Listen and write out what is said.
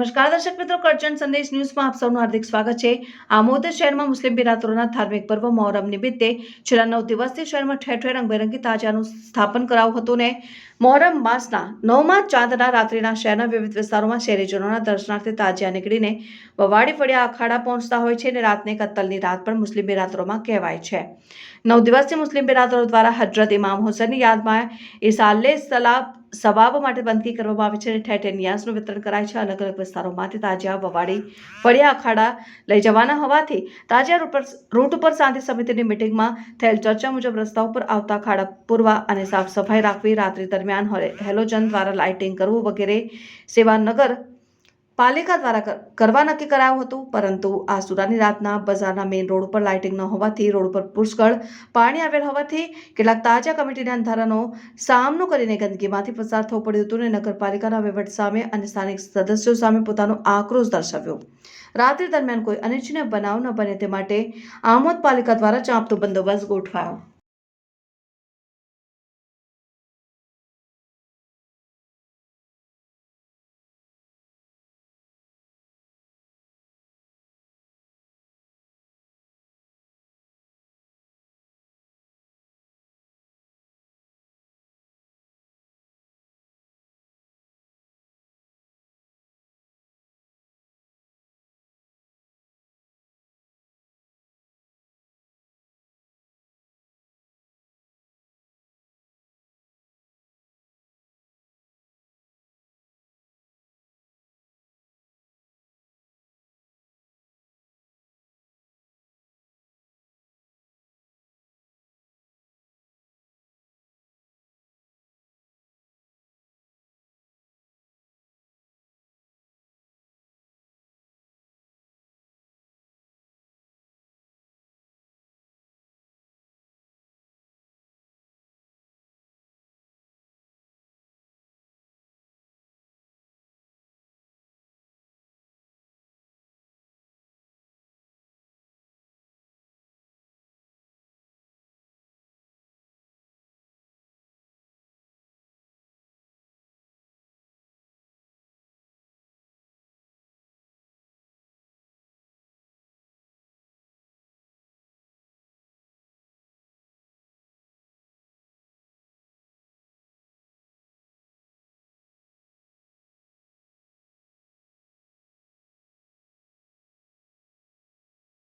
દર્શક મિત્રો, કરજણ સંદેશ ન્યૂઝમાં આપ સૌનું હાર્દિક સ્વાગત છે. આમોદ શહેરમાં મુસ્લિમ બિરાદરોના ધાર્મિક પર્વ મોહરમ નિમિત્તે છેલ્લા નવ દિવસથી શહેરમાં ઠેર ઠેર રંગબેરંગી તાજાનું સ્થાપન કરાયું હતું ને મોહરમ માસના નવમા ચાંદના રાત્રિના શહેરના વિવિધ વિસ્તારોમાં શહેરીજનોના દર્શનાર્થે તાજિયા નીકળીને વવાડી ફળિયા અખાડા પહોંચતા હોય છે અને રાતને કત્તલની રાત પણ મુસ્લિમ બિરાદરોમાં કહેવાય છે. નવ દિવસથી મુસ્લિમ બિરાદરો દ્વારા હજરત ઇમામ હુસેનની યાદમાં ઇસાલે સલાબ સવાબ માટે બંદગી કરવામાં આવે છે અને ઠેર ઠેર ન્યાસનું વિતરણ કરાય છે. અલગ અલગ વિસ્તારોમાંથી તાજા વવાડી ફળિયા, અખાડા લઈ જવાના હોવાથી તાજા રૂટ ઉપર શાંતિ સમિતિની મિટિંગમાં થયેલ ચર્ચા મુજબ રસ્તા ઉપર આવતા ખાડા પૂરવા અને સાફ સફાઈ રાખવી રાત્રિ દરમિયાન હેલોજન દ્વારા લાઇટિંગ કરવું વગેરે સેવા નગર પાલિકા દ્વારા કરવા નક્કી કરાયું હતું, પરંતુ આ સુરાની રાતના બજારના મેઇન રોડ ઉપર લાઇટિંગ ન હોવાથી રોડ ઉપર પુષ્કળ પાણી આવેલ હોવાથી કેટલાક તાજા કમિટીના અંધારાનો સામનો કરીને ગંદકીમાંથી પસાર થવું પડ્યું હતું અને નગરપાલિકાના વહીવટ સામે અને સ્થાનિક સદસ્યો સામે પોતાનો આક્રોશ દર્શાવ્યો. રાત્રિ દરમિયાન કોઈ અનિચ્છનીય બનાવ ન બને તે માટે આમોદ પાલિકા દ્વારા ચાંપતો બંદોબસ્ત ગોઠવાયો.